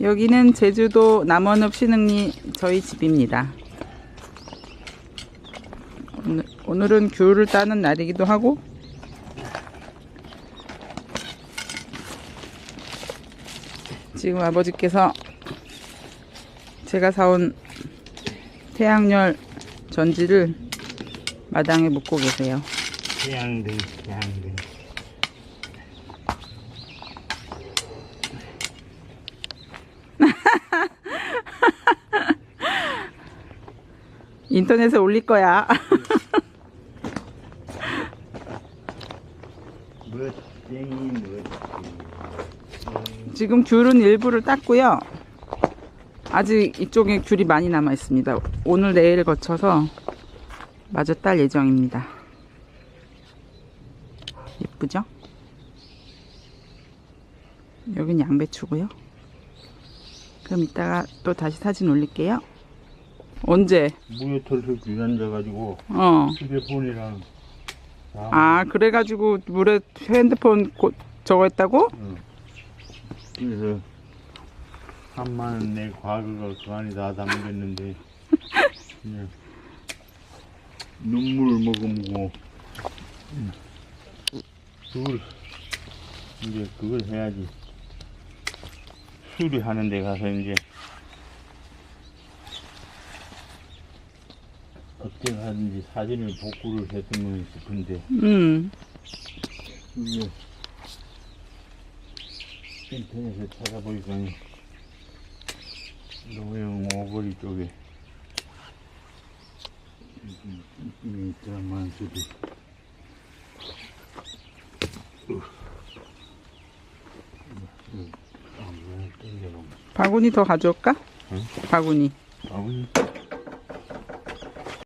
여기는 제주도 남원읍 신흥리 저희 집입니다. 오늘, 오늘은 귤을 따는 날이기도 하고 지금 아버지께서 제가 사온 태양열 전지를 마당에 묶고 계세요. 태양등, 태양등. 인터넷에 올릴 거야. 멋쟁이, 멋쟁이. 지금 귤은 일부를 땄고요. 아직 이쪽에 귤이 많이 남아 있습니다. 오늘 내일 거쳐서 마저 딸 예정입니다. 예쁘죠? 여긴 양배추고요. 그럼 이따가 또 다시 사진 올릴게요. 언제? 무효털수 주앉아가지고 어. 휴대폰이랑 다 아, 그래가지고 물에 핸드폰 고, 저거 했다고? 어. 그래서 한만원 내 과거가 그 안에 다 담겼는데 그냥 눈물을 머금고 음. 그걸 이제 그걸 해야지 수리하는 데 가서 이제 어떻게 하든지 사진을 복구를 했으면 싶은데 음. 이게 인터넷에 찾아보니까 노영 오거리 쪽에 있더만 저도 바구니 더 가져올까? 응? 바구니. 아버지